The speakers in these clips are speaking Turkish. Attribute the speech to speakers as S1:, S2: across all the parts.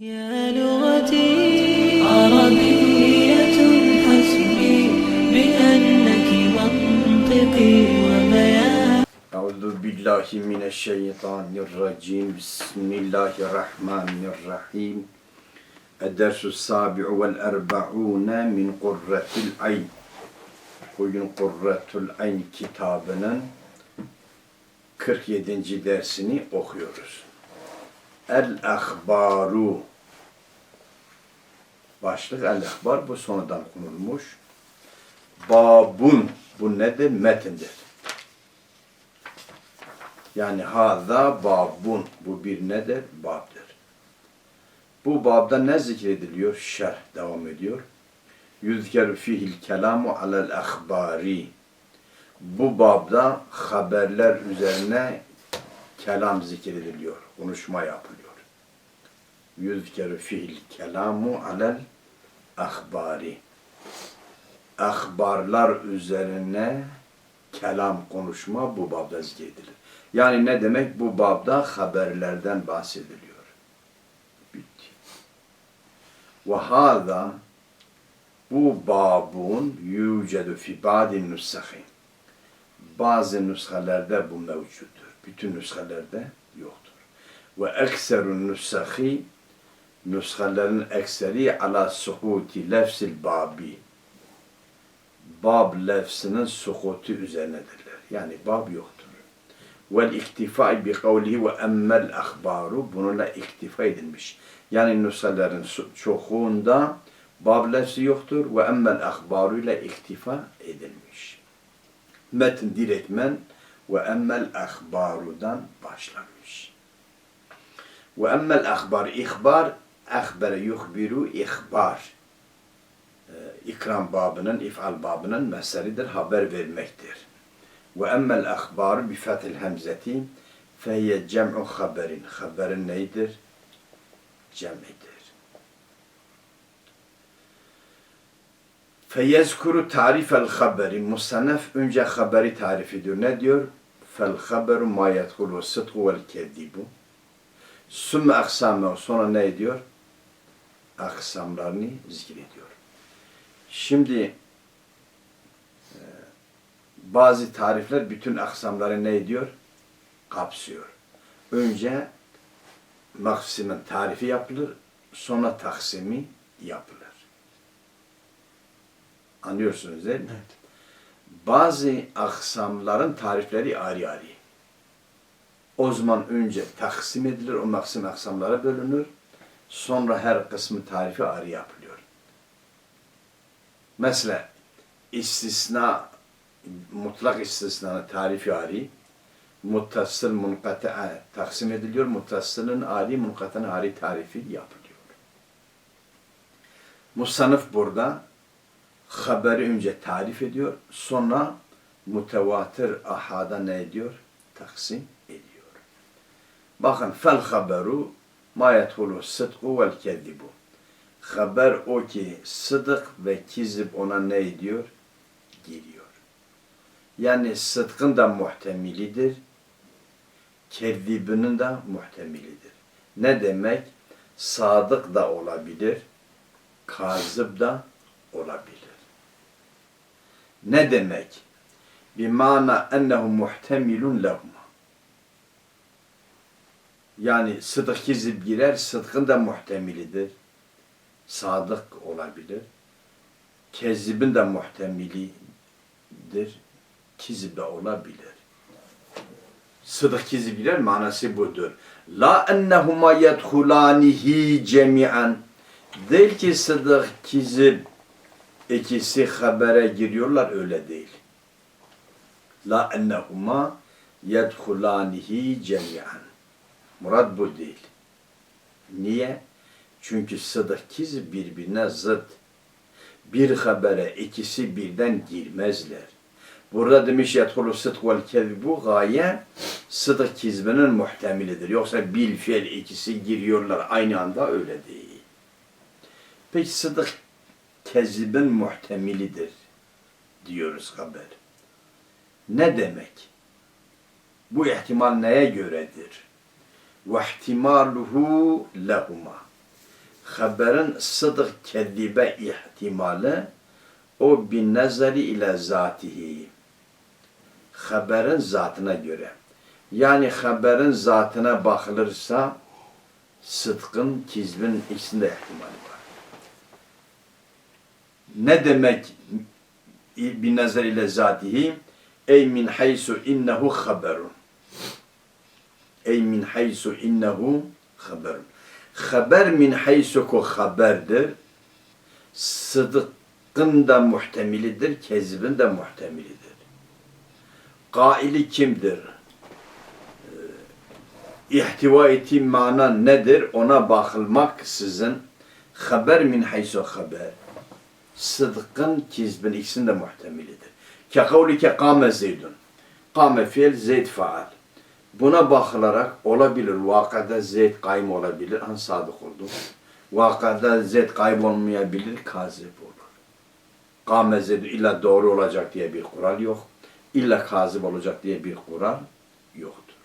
S1: يا لغتي عربية حسبي بأنك منطقي وبياني
S2: أعوذ بالله من الشيطان الرجيم بسم الله الرحمن الرحيم الدرس السابع والأربعون من قرة العين Bugün Kurratul Ayn kitabının 47. dersini okuyoruz. El Ahbaru Başlık El Ahbar bu sonradan konulmuş. Babun bu nedir? Metindir. Yani haza babun. Bu bir nedir? Babdır. Bu babda ne zikrediliyor? Şerh devam ediyor. Yüzkeru fihil kelamu alel ahbari. Bu babda haberler üzerine kelam zikrediliyor. Konuşma yapılıyor. Yüzkeru fihil kelamu alel ahbari. Ahbarlar üzerine kelam konuşma bu babda zikredilir. Yani ne demek? Bu babda haberlerden bahsediliyor. Bitti. Ve hâzâ bu babun yücedu fi ba'din nüssahi. Bazı nüshalerde bu mevcuttur. Bütün nüshalerde yoktur. Ve ekserun nüssahi nüshalerin ekseri ala suhuti lefsil babi. Bab lefsinin suhutu üzerinedirler. Yani bab yoktur. Vel iktifai bi kavlihi ve emmel ahbaru bununla iktifa edilmiş. Yani nüshalerin çoğunda bab lefsi yoktur ve emmel ahbaru ile iktifa edilmiş. Metin direktmen ve emmel ahbarudan başlamış. Ve emmel ahbar ihbar ahbere yuhbiru ihbar. Ee, ikram babının, ifal babının meseridir, haber vermektir. Ve emmel ahbaru bi fethil hemzeti fehye cem'u haberin. Haberin neydir? Cem'idir. Feyezkuru tarifel haberi. Musannef önce haberi tarif ediyor. Ne diyor? Fel haberu ma yedhulu sıdku vel kedibu. Sümme aksamı sonra ne ediyor? Aksamlarını zikrediyor. Şimdi e, bazı tarifler bütün aksamları ne ediyor? Kapsıyor. Önce maksimin tarifi yapılır, sonra taksimi yapılır. Anlıyorsunuz değil mi?
S3: Evet.
S2: Bazı aksamların tarifleri ayrı ayrı. O zaman önce taksim edilir, o maksim aksamlara bölünür. Sonra her kısmı tarifi ayrı yapılıyor. Mesela istisna, mutlak istisnanın tarifi ayrı. Muttasıl munkata'a taksim ediliyor. Muttasılın ayrı, munkata'nın ayrı tarifi yapılıyor. Musanıf burada haberi önce tarif ediyor. Sonra mutevatir ahada ne ediyor? Taksim ediyor. Bakın fel haberu ma yethulu sıdku vel kezibu. Haber o ki sıdık ve kizip ona ne ediyor? Giriyor. Yani sıdkın da muhtemilidir. Kezibinin de muhtemilidir. Ne demek? Sadık da olabilir. Kazıp da olabilir. Ne demek? Bimana ennehu muhtemilun lehuma. Yani sıdık kizip girer, sıdkın da muhtemilidir. Sadık olabilir. Kezibin de muhtemilidir. Kizip de olabilir. Sıdık kizip girer manası budur. La ennehuma yedhulanihi cemi'an. Değil ki sıdık kizip ikisi habere giriyorlar öyle değil. La ennehuma yedhulanihi cemi'an. Murad bu değil. Niye? Çünkü sıdık kizip birbirine zıt. Bir habere ikisi birden girmezler. Burada demiş yedhulu sıdk vel kezbu gaye sıdık kizbinin muhtemilidir. Yoksa bil fiil ikisi giriyorlar aynı anda öyle değil. Peki sıdık kezibin muhtemilidir diyoruz haber. Ne demek? Bu ihtimal neye göredir? Ve ihtimaluhu lehuma. haberin sıdık kedibe ihtimali o bin nazari ile zatihi. Haberin zatına göre. Yani haberin zatına bakılırsa sıdkın, kizbin ikisinde ihtimali var. Ne demek bin nazar ile zatihi? Ey min haysu innehu haberun. Ey min haysu innehu haberun. Haber min haysu ko haberdir. Sıdıkın da muhtemilidir, kezbin de muhtemilidir. Kaili kimdir? Ee, İhtiva ettiği mana nedir? Ona bakılmak sizin haber min haysu haber. Sıdkın, kizbin ikisinin de muhtemilidir. Ke kavlike kâme zeydun. Kâme fiil, zeyd faal. Buna bakılarak olabilir. Vakada zeyd kaym olabilir. An sadık oldu. Vakada zeyd kaym olmayabilir. Kazip olur. Kâme zeydun illa doğru olacak diye bir kural yok. İlla kazip olacak diye bir kural yoktur.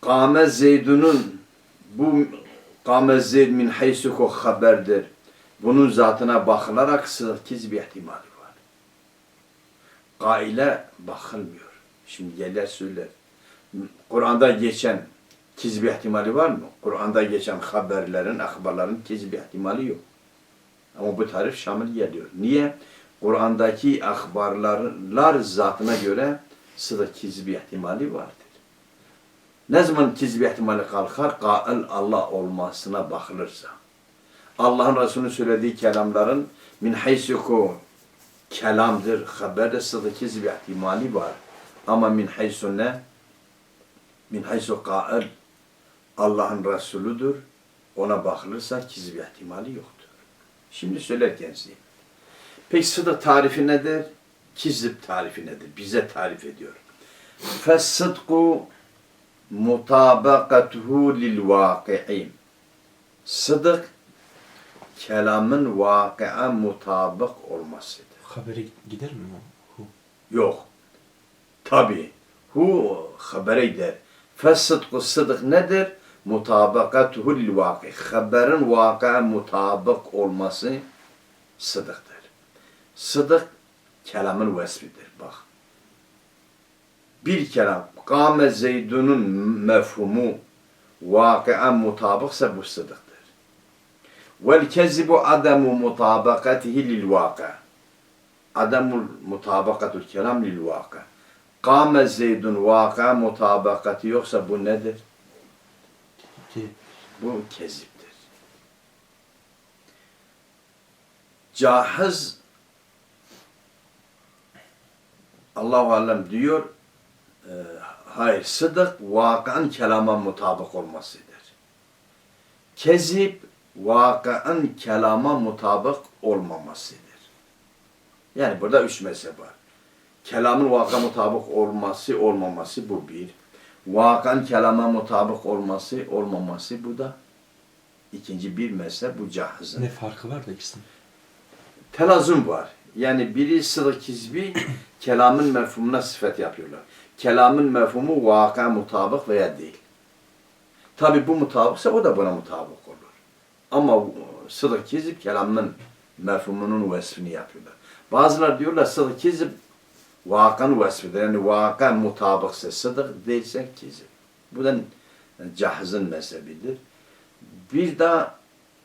S2: Kâme zeydunun bu kâme zeyd min haysuko haberdir. Bunun zatına bakılarak sekiz bir ihtimali var. Gaile bakılmıyor. Şimdi gelir söyler. Kur'an'da geçen kizbi ihtimali var mı? Kur'an'da geçen haberlerin, akbarların kizbi ihtimali yok. Ama bu tarif şamil geliyor. Niye? Kur'an'daki akbarlar zatına göre sıda kizbi ihtimali vardır. Ne zaman kizbi ihtimali kalkar? Kail Allah olmasına bakılırsa. Allah'ın Resulü'nün söylediği kelamların min haysuku kelamdır, haberde sıdkı kizbi ihtimali var. Ama min haysu ne? Min haysu kail Allah'ın Resulüdür. Ona bakılırsa kizbi ihtimali yoktur. Şimdi söylerken size. Peki sıdk tarifi nedir? Kizip tarifi nedir? Bize tarif ediyor. Fessidku mutabakatuhu lil vaki'in. Sıdk kelamın vakıa mutabık olmasıdır.
S3: Habere gider mi? Hu.
S2: Yok. Tabi. Hu habere gider. Fessidku sıdık nedir? Mutabakatuhu lil vakı. Haberin vakıa mutabık olması sıdıktır. Sıdık kelamın vesfidir. Bak. Bir kelam. Kâme zeydunun mefhumu vakıa mutabıksa bu sıdıktır. Vel kezibu ademu mutabakatihi lil vaka. Ademul mutabakatul kelam lil vaka. Kâme zeydun vaka mutabakati yoksa bu nedir? Bu keziptir. Cahiz Allahu alem diyor e, hayır sıdık vakan kelama mutabık olmasıdır. Kezip vakan kelama mutabık olmamasıdır. Yani burada üç mezhep var. Kelamın vaka mutabık olması olmaması bu bir. Vakan kelama mutabık olması olmaması bu da ikinci bir mezhep bu cahizin.
S3: ne farkı var da ikisinin?
S2: Telazum var. Yani biri sıdk kizbi kelamın mefhumuna sıfat yapıyorlar. Kelamın mefhumu vaka mutabık veya değil. Tabi bu mutabıksa o da buna mutabık olur. Ama sıdk kizib kelamın mefhumunun vesfini yapıyorlar. Bazılar diyorlar sıdk kizib vakan vesfidir. Yani vaka mutabıksa sıdk değilse kizib. Bu da cahzın mezhebidir. Bir de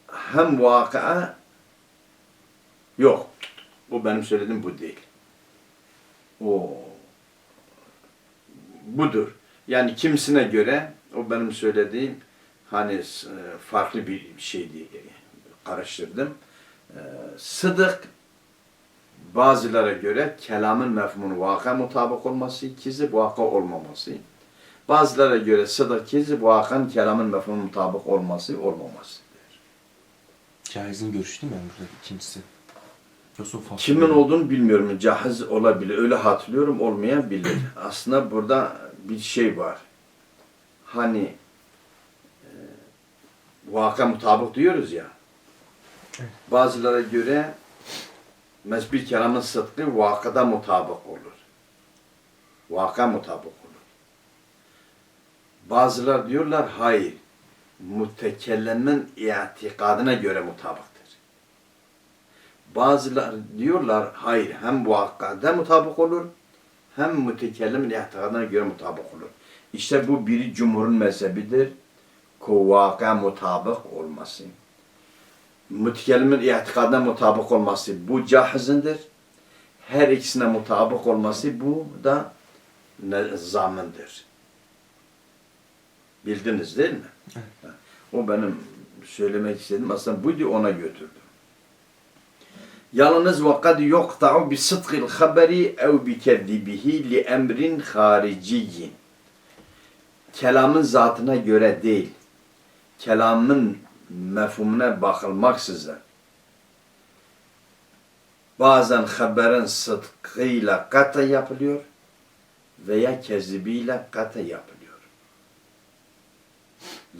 S2: hem vaka yok. O benim söylediğim bu değil. O budur. Yani kimisine göre o benim söylediğim hani e, farklı bir şeydi karıştırdım. E, Sıdık bazılara göre kelamın mefhumunun vaka mutabık olması, kizip vaka olmaması. Bazılara göre sıdık kizip vakan kelamın mefhumunun mutabık olması olmaması.
S3: Caiz'in görüşü değil mi burada ikincisi?
S2: Kimin olduğunu bilmiyorum. Cahiz olabilir. Öyle hatırlıyorum olmayabilir. Aslında burada bir şey var. Hani e, vaka mutabık diyoruz ya. Bazılara göre mesbir kelamın sıdkı vakada mutabık olur. Vaka mutabık olur. Bazılar diyorlar hayır. mütekellimin itikadına göre mutabıktır. Bazılar diyorlar hayır hem muhakkada mutabık olur hem mütekellimin itikadına göre mutabık olur. İşte bu biri cumhurun mezhebidir. Kuvvaka mutabık olması. Mütekellimin itikadına mutabık olması bu cahizindir. Her ikisine mutabık olması bu da zamındır. Bildiniz değil mi? O benim söylemek istediğim aslında buydu ona götürdüm. Yalnız vakad yuqta'u bi sıdkil haberi ev bi kezdibihi li emrin hariciyyin. Kelamın zatına göre değil, kelamın mefhumuna bakılmaksızın bazen haberin sıdkıyla kata yapılıyor veya kezibiyle kata yapılıyor.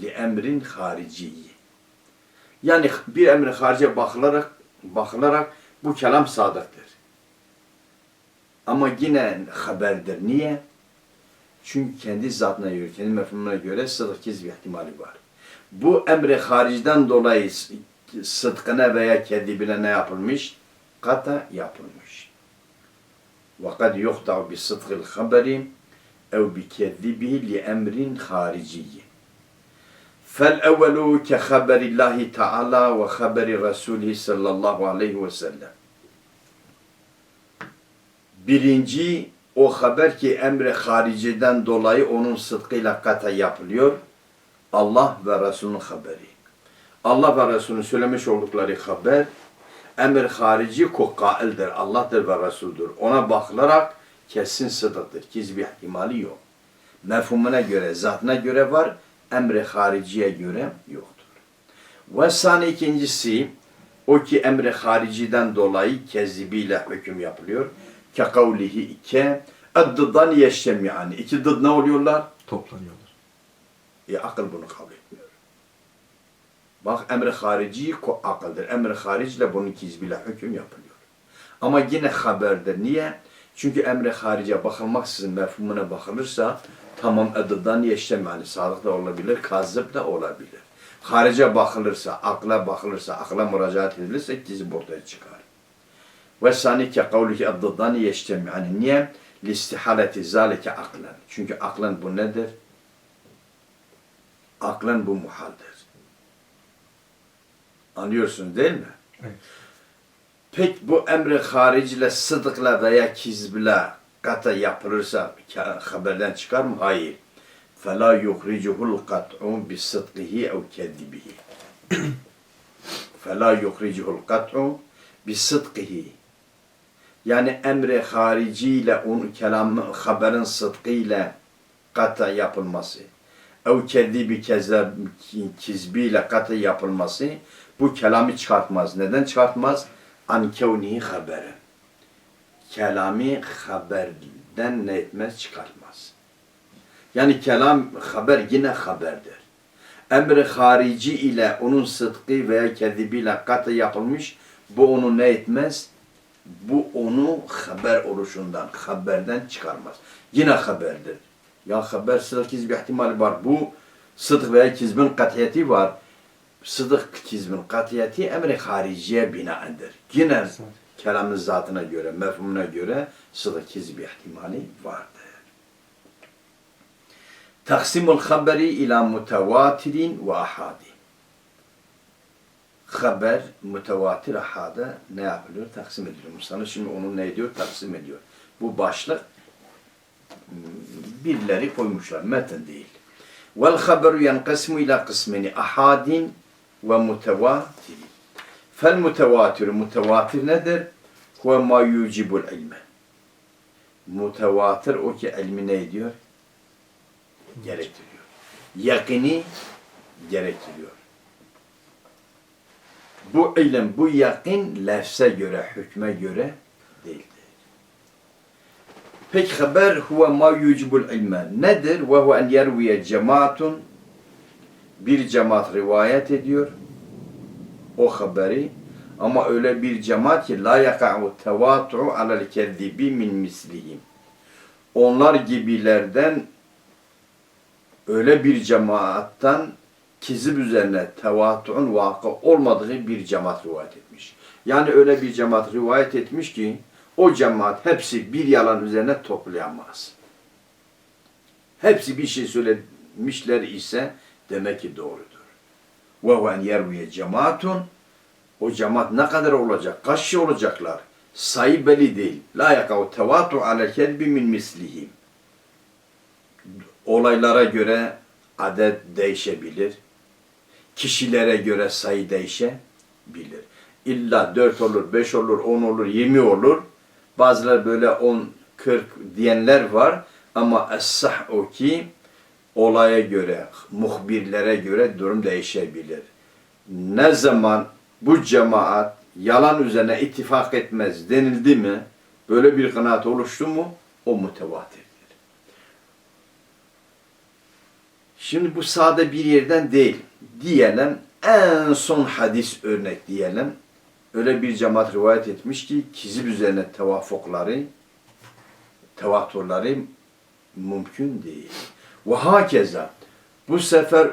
S2: Li emrin hariciyi. Yani bir emri harice bakılarak bakılarak bu kelam sadıktır. Ama yine haberdir. Niye? Çünkü kendi zatına göre, kendi mefhumuna göre sıdk bir ihtimali var Bu emri hariciden dolayı sıdkına veya kedibine ne yapılmış? Kata yapılmış. وقد يقطع بصدق الخبر أو بكذبه لأمر خارجي فالأول كخبر الله تعالى وخبر رسوله صلى الله عليه وسلم Birinci o haber ki emre hariciden dolayı onun sıdkıyla kata yapılıyor. Allah ve Resulünün haberi. Allah ve Resulünün söylemiş oldukları haber emir harici kokkaildir. Allah'tır ve Resul'dür. Ona bakılarak kesin sıdıktır. Gizli bir ihtimali yok. Mefhumuna göre, zatına göre var. Emri hariciye göre yoktur. Ve sani ikincisi o ki emri hariciden dolayı kezibiyle hüküm yapılıyor. Ke kavlihi ike eddıdan yeştemi'ani. İki dıd ne oluyorlar?
S3: Toplanıyorlar.
S2: E akıl bunu kabul etmiyor. Bak emri harici ko akıldır. Emri haricle bunun kizbiyle hüküm yapılıyor. Ama yine haberdir. Niye? Çünkü emri harice bakılmaksızın mefhumuna bakılırsa tamam edıdan yeştem yani sadık da olabilir, kazıp da olabilir. Harice bakılırsa, akla bakılırsa, akla müracaat edilirse kizip ortaya çıkar. Ve sani ke kavluki edıdan yeştem yani niye? Listihaleti zalike aklen. Çünkü aklen bu nedir? Aklen bu muhaldir. Anlıyorsunuz değil mi?
S3: Evet.
S2: Peki bu emri hariciyle, sıdıkla veya kizble kata yapılırsa ka- haberden çıkar mı? Hayır. فَلَا يُخْرِجُهُ الْقَطْعُ بِصِدْقِهِ اَوْ كَذِبِهِ فَلَا يُخْرِجُهُ الْقَطْعُ بِصِدْقِهِ Yani emri hariciyle, onun kelamı, haberin sıdkıyla kata yapılması, ev kezibi kezeb, kizbiyle kata yapılması bu kelamı çıkartmaz. Neden çıkartmaz? An kevnihi haberi. Kelami haberden ne etmez? Çıkartmaz. Yani kelam haber yine haberdir. Emri harici ile onun sıdkı veya kezibiyle katı yapılmış bu onu ne etmez? Bu onu haber oluşundan, haberden çıkarmaz. Yine haberdir. Ya haber sıdk bir ihtimali var. Bu sıdk veya kizbin katiyeti var. Sıdk kizbin katiyeti emri hariciye binaendir. Yine kelamın zatına göre, mefhumuna göre sıdk kizbi ihtimali vardır. Taksimul haberi ila mutevatirin ve ahadi. Haber mütevatir ahada ne yapılıyor? Taksim ediliyor. Musanı şimdi onu ne ediyor? Taksim ediyor. Bu başlık birileri koymuşlar. Metin değil. Vel haberu yankasmu ila kısmini ahadin ve mutevatirin. Fel mutevatiru mutevatir nedir? Huve ma yucibul ilme. Mutevatir o ki ilmi ne ediyor? Gerektiriyor. Yakini gerektiriyor. Bu ilim, bu yakin lefse göre, hükme göre değildir. Peki haber huve ma yucibul ilme. Nedir? Ve huve en yerviye cemaatun bir cemaat rivayet ediyor o haberi ama öyle bir cemaat ki la yaka'u tevatu'u alel kezzibi min mislihim. Onlar gibilerden öyle bir cemaattan kizib üzerine tevatüün vakı olmadığı bir cemaat rivayet etmiş. Yani öyle bir cemaat rivayet etmiş ki o cemaat hepsi bir yalan üzerine toplayamaz. Hepsi bir şey söylemişler ise demek ki doğrudur. Ve huven yerviye cemaatun o cemaat ne kadar olacak? Kaç kişi olacaklar? Sayı belli değil. La yakav tevatu alel kelbi min mislihim. Olaylara göre adet değişebilir. Kişilere göre sayı değişebilir. İlla 4 olur, 5 olur, 10 olur, 20 olur. Bazıları böyle 10, 40 diyenler var. Ama es-sah o ki olaya göre, muhbirlere göre durum değişebilir. Ne zaman bu cemaat yalan üzerine ittifak etmez denildi mi, böyle bir kanaat oluştu mu, o mutevatirdir. Şimdi bu sade bir yerden değil. Diyelim en son hadis örnek diyelim. Öyle bir cemaat rivayet etmiş ki kizib üzerine tevafukları, tevatürleri mümkün değil. Ve hakeza bu sefer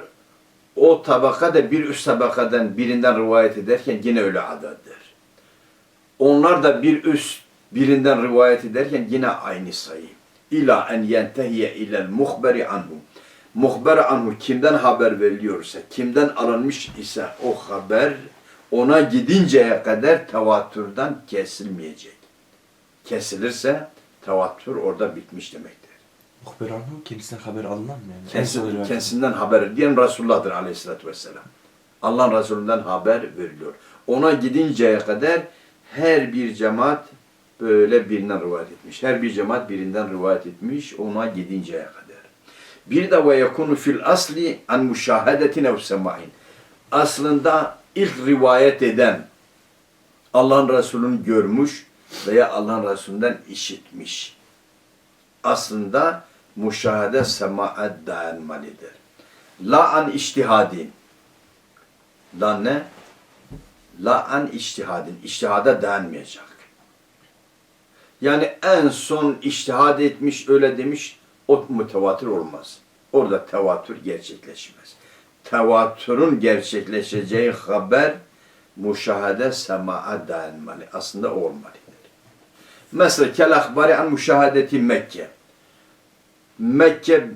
S2: o tabaka da bir üst tabakadan birinden rivayet ederken yine öyle adadır. Onlar da bir üst birinden rivayet ederken yine aynı sayı. İla en yentehiye ilel muhberi anhu. Muhber anhu kimden haber veriliyorsa, kimden alınmış ise o haber ona gidinceye kadar tevatürden kesilmeyecek. Kesilirse tevatür orada bitmiş demektir.
S3: Muhber anhu kendisinden haber alınan mı yani? En son
S2: Kendisi,
S3: rivayet-
S2: kendisinden haber diyen Resulullah'dır aleyhissalatü vesselam. Allah'ın Resulünden haber veriliyor. Ona gidinceye kadar her bir cemaat böyle birinden rivayet etmiş. Her bir cemaat birinden rivayet etmiş ona gidinceye kadar. Bir de ve yekunu fil asli an müşahedetin ev semain. Aslında ilk rivayet eden Allah'ın Resulü'nü görmüş veya Allah'ın Resulü'nden işitmiş. Aslında müşahede semaat dayanmalıdır. La an iştihadin. La ne? La an iştihadin. İştihada dayanmayacak. Yani en son iştihad etmiş, öyle demiş, o mütevatir olmaz. Orada tevatür gerçekleşmez. Tevatürün gerçekleşeceği haber müşahede sema'a dayanmalı. Aslında olmalıdır. Mesela kel ahbari an müşahadeti Mekke. Mekke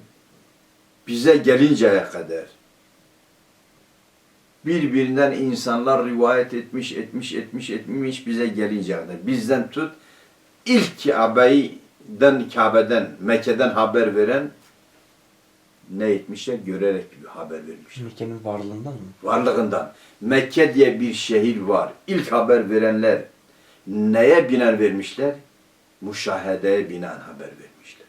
S2: bize gelinceye kadar birbirinden insanlar rivayet etmiş, etmiş, etmiş, etmiş bize gelinceye kadar. Bizden tut ilk Kabe'den, Kabe'den, Mekke'den haber veren ne etmişler? Görerek bir haber vermişler.
S3: Mekke'nin varlığından mı?
S2: Varlığından. Mekke diye bir şehir var. İlk haber verenler neye binen vermişler? Müşahedeye binen haber vermişler.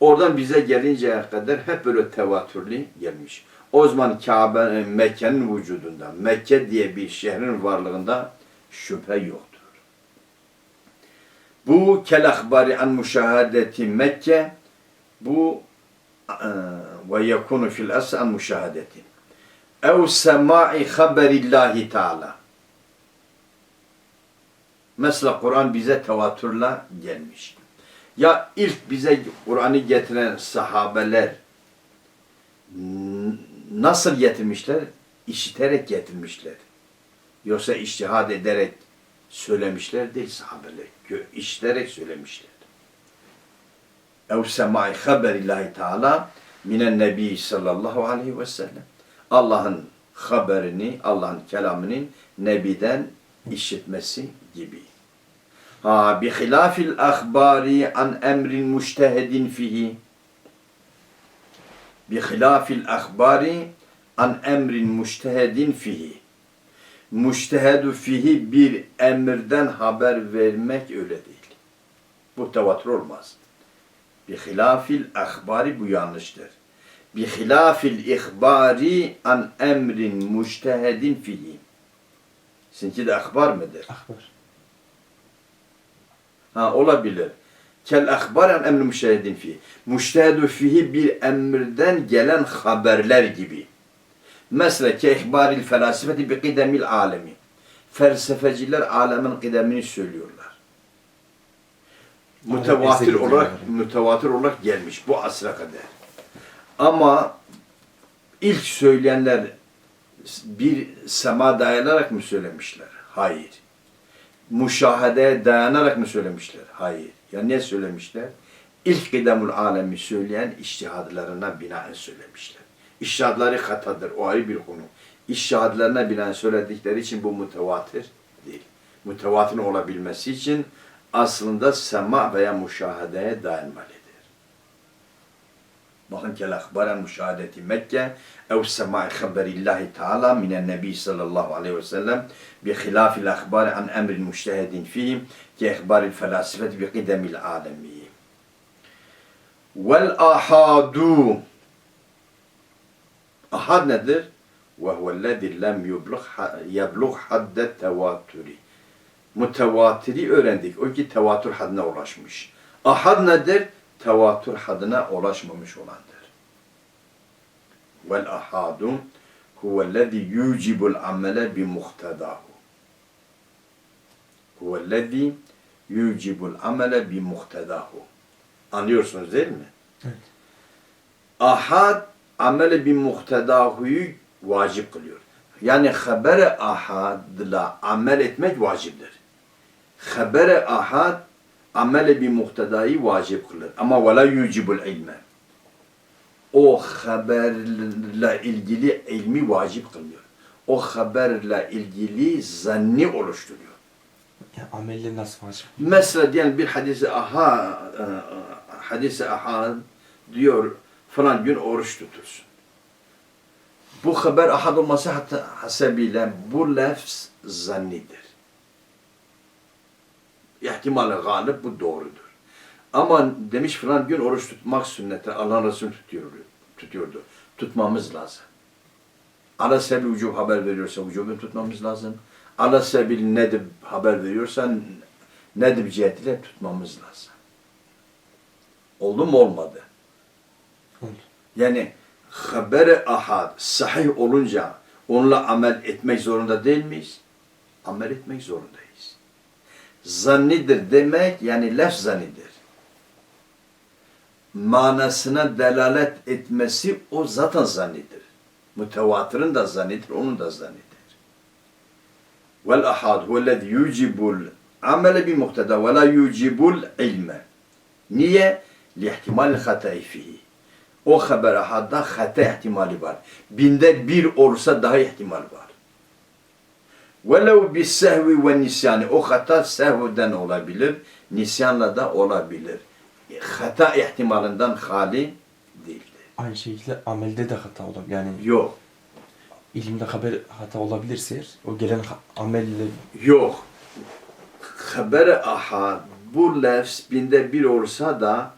S2: Oradan bize gelinceye kadar hep böyle tevatürlü gelmiş. O zaman Kabe, Mekke'nin vücudunda, Mekke diye bir şehrin varlığında şüphe yoktur. Bu kel ahbari an müşahadeti Mekke bu e, ve yekunu fil an müşahadeti ev semai haberillahi teala Mesela Kur'an bize tevatürle gelmiş. Ya ilk bize Kur'an'ı getiren sahabeler nasıl getirmişler? İşiterek getirmişler. Yoksa iştihad ederek söylemişler değil sahabeler. İşiterek söylemişler. Ev semai haberillahi teala minen nebi sallallahu aleyhi ve sellem. Allah'ın haberini, Allah'ın kelamının nebiden işitmesi gibi. Ha bi hilafil ahbari an emrin müştehedin fihi. Bi hilafil ahbari an emrin müştehedin fihi. Müştehedu fihi bir emirden haber vermek öyle değil. Bu tevatür olmaz. Bi hilafil ahbari bu yanlıştır. Bi hilafil ihbari an emrin müştehedin fihi. Sizinki de ahbar mıdır?
S3: Akbar.
S2: Ha olabilir. Kel ahbar an emri müştehedin fihi. Müştehedu fihi bir emirden gelen haberler gibi. Mesela ki ihbaril felasifeti bi kidemil alemi. Felsefeciler alemin kidemini söylüyorlar. Mütevatir olarak
S3: yani.
S2: mütevatir olarak gelmiş bu asra kadar. Ama ilk söyleyenler bir sema dayanarak mı söylemişler? Hayır. Müşahedeye dayanarak mı söylemişler? Hayır. Ya ne söylemişler? İlk kıdemul alemi söyleyen iştihadlarına binaen söylemişler. İştihadları hatadır. O ayrı bir konu. İştihadlarına binaen söyledikleri için bu mütevatir değil. Mütevatir olabilmesi için aslında sema veya müşahedeye dayanmalıdır. bakın kel ahbaren müşahadeti Mekke ev semai haberillahi teala minen nebi sallallahu aleyhi ve sellem bi hilafil ahbari an emrin müştehedin fihim ki ihbaril felasifeti bi kidemil alemi. Vel ahadu Ahad nedir? Ve huvellezî lem yublugh yeblugh hadde tevatüri. Mütevatiri öğrendik. O ki tevatür haddine ulaşmış. Ahad nedir? Tevatür haddine ulaşmamış olandır. Vel ahadu huvellezî yucibul amele bi muhtedâhu. Huvellezî yucibul amele bi muhtedâhu. Anlıyorsunuz değil mi?
S3: Evet.
S2: Ahad amele bi muhtedahuyu vacip kılıyor. Yani habere ahadla amel etmek vaciptir. Habere ahad amele bi muhtedayı vacip kılır. Ama ve la yucibul ilme. O haberle ilgili ilmi vacip kılmıyor. O haberle ilgili zanni oluşturuyor.
S3: Yani amelle nasıl vacip?
S2: Mesela diyelim bir hadisi aha e, hadisi aha diyor falan gün oruç tutursun. Bu haber ahad olması hatta hasebiyle bu lafz zannidir. İhtimali galip bu doğrudur. Ama demiş falan gün oruç tutmak sünneti Allah Resulü tutuyor, tutuyordu. Tutmamız lazım. Ala sebil vücub haber veriyorsa vücubu tutmamız lazım. Ala sebil nedib haber veriyorsa nedib cihetiyle tutmamız lazım. Oldu mu olmadı.
S3: Oldu.
S2: Yani haberi ahad sahih olunca onunla amel etmek zorunda değil miyiz? Amel etmek zorundayız. Zannidir demek yani laf zannidir. Manasına delalet etmesi o zaten zannidir. Mütevatirin de zannidir, onun da zannidir. Vel ahad huvellezî yucibul amele bi muhteda ve la yucibul ilme. Niye? Lihtimal hatayı fihi. O haber ahadda hata ihtimali var. Binde bir olursa daha ihtimal var. Velev bis sehvi ve nisyani. O hata sehvden olabilir, nisyanla da olabilir. Hata ihtimalinden hali değildir.
S3: Aynı şekilde amelde de hata olabilir. Yani
S2: Yok,
S3: ilimde haber hata olabilirse o gelen amelle
S2: yok. Haber ahad bu lafz binde bir olsa da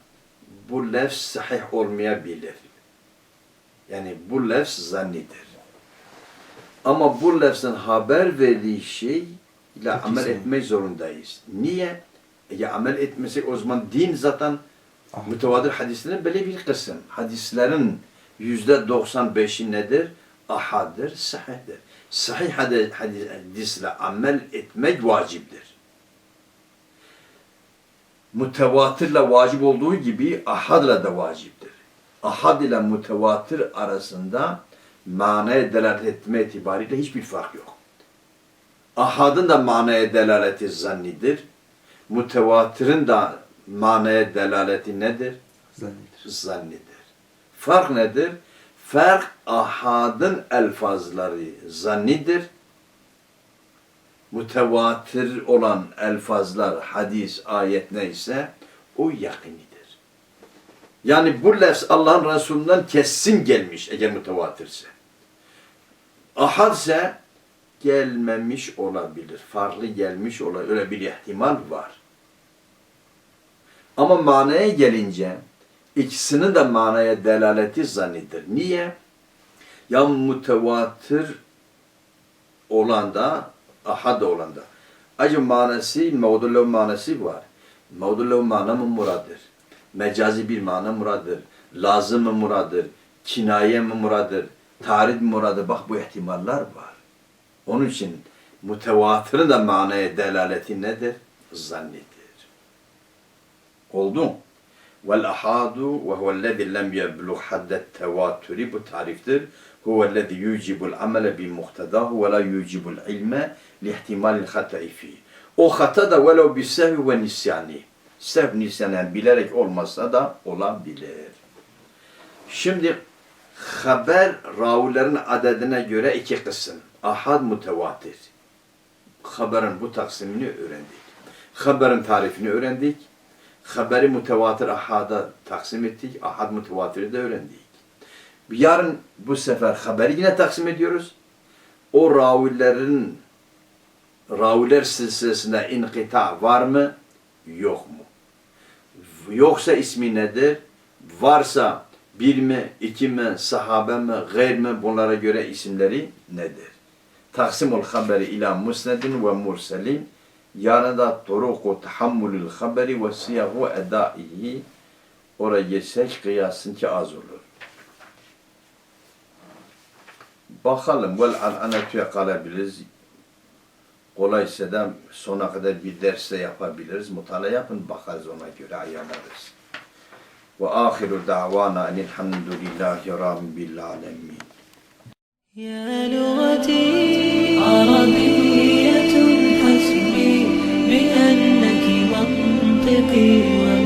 S2: bu lafz sahih olmayabilir. Yani bu lafz zannidir. Ama bu lafzın haber verdiği şey ile amel
S3: güzel.
S2: etmek zorundayız. Niye? Ya amel etmesek o zaman din zaten
S3: Ah.
S2: mütevatir hadislerin böyle bir kısım. Hadislerin yüzde 95'i nedir? Ahaddır, sahihdir. Sahih hadi- hadi- hadisle amel etmek vaciptir. Mütevatirle vacip olduğu gibi ahadla da vaciptir. Ahad ile mütevatir arasında manaya delalet etme itibariyle hiçbir fark yok. Ahadın da manaya delaleti zannidir. Mütevatirin de manaya delaleti nedir?
S3: zannedilir.
S2: Zannidir. Fark nedir? Fark ahadın elfazları zannidir. Mütevatir olan elfazlar, hadis, ayet neyse o yakinidir. Yani bu lafz Allah'ın Resulü'nden kesin gelmiş eğer mütevatirse. Ahadse gelmemiş olabilir. Farklı gelmiş olabilir. Öyle bir ihtimal var. Ama manaya gelince ikisinin de manaya delaleti zannidir. Niye? Ya mütevatir olan da ahad olan da. Acı manası, mevdullev manası var. Mevdullev mana mı muradır? Mecazi bir mana muradır. Lazım mı muradır? Kinaye mi muradır? Tarid mi muradır? Bak bu ihtimaller var. Onun için mütevatirin de manaya delaleti nedir? Zannidir. Oldu? Vel ahadu ve huvellezî lem yeblugh haddet tevatürü bu tariftir. Huvellezî yucibul amele bi muhtadahu ve la yucibul ilme li ihtimalil hata'i fi. O hata da velev bi sehvi ve nisyani. Sehv nisyanen bilerek olmasa da olabilir. Şimdi haber ravilerin adedine göre iki kısım. Ahad mutevatir. Haberin bu taksimini öğrendik. Haberin tarifini öğrendik. Haberi mutevatir ahada taksim ettik. Ahad mutevatiri de öğrendik. Yarın bu sefer haberi yine taksim ediyoruz. O ravilerin raviler silsilesinde inkita var mı? Yok mu? Yoksa ismi nedir? Varsa bir mi, iki mi, sahabe mi, gayr mi bunlara göre isimleri nedir? Taksimul haberi ila musnedin ve murselin yarın da turuku tahammülül haberi ve siyahu edaihi oraya geçsek kıyasın ki az olur. Bakalım vel anatuya kalabiliriz. Kolaysa da sona kadar bir derste yapabiliriz. Mutala yapın bakarız ona göre ayarlarız. وآخر دعوانا أن الحمد لله رب العالمين.
S1: يا لغتي عربية حسبي بأنك منطقي